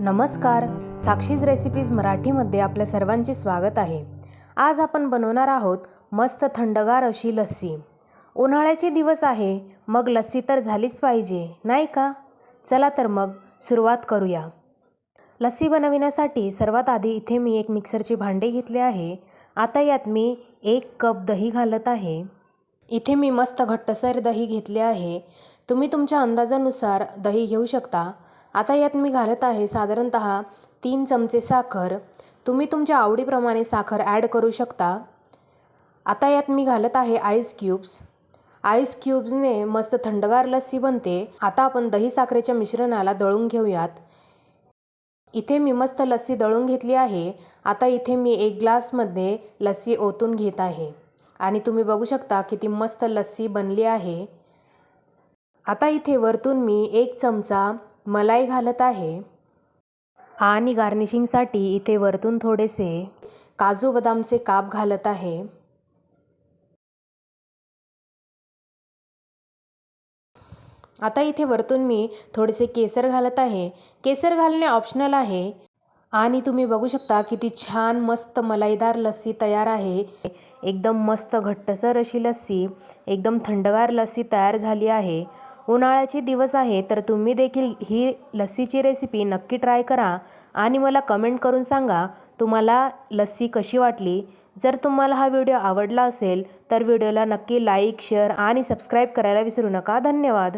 नमस्कार. साक्षीज रेसिपीज मराठीमध्ये आपल्या सर्वांचे स्वागत आहे. आज आपण बनवणार आहोत मस्त थंडगार अशी लस्सी. उन्हाळ्याचे दिवस आहे मग लस्सी तर झालीच पाहिजे नाही का? चला तर मग सुरुवात करूया. लस्सी बनविण्यासाठी सर्वात आधी इथे मी एक मिक्सरचे भांडे घेतले आहे. आता यात मी एक कप दही घालत आहे. इथे मी मस्त घट्टसर दही घेतले आहे. तुम्ही तुमच्या अंदाजानुसार दही घेऊ शकता. आता यात मी घालत आहे साधारणत तीन चमचे साखर. तुम्ही तुमच्या आवडीप्रमाणे साखर ॲड करू शकता. आता यात मी घालत आहे आईस क्यूब्स आईस क्यूब्सने मस्त थंडगार लस्सी बनते. आता आपण दही साखरेच्या मिश्रणाला दळून घेऊयात. इथे मी मस्त लस्सी दळून घेतली आहे. आता इथे मी एक ग्लासमध्ये लस्सी ओतून घेत आहे. आणि तुम्ही बघू शकता किती मस्त लस्सी बनली आहे. आता इथे वरतून मी एक चमचा मलाई घालत आहे. आणि गार्निशिंगसाठी इथे वरतून थोडेसे काजू बदामचे काप घालत आहे. आता इथे वरतून मी थोडेसे केसर घालत आहे. केसर घालणे ऑप्शनल आहे. आणि तुम्ही बघू शकता किती छान मस्त मलाईदार लस्सी तयार आहे. एकदम मस्त घट्टसर अशी लस्सी एकदम थंडगार लस्सी तयार झाली आहे. उन्हाळ्याचे दिवस आहे तर तुम्ही देखील ही लस्सीची रेसिपी नक्की ट्राय करा आणि मला कमेंट करून सांगा तुम्हाला लस्सी कशी वाटली? जर तुम्हाला हा व्हिडिओ आवडला असेल तर व्हिडिओला नक्की लाईक शेअर आणि सबस्क्राईब करायला विसरू नका. धन्यवाद.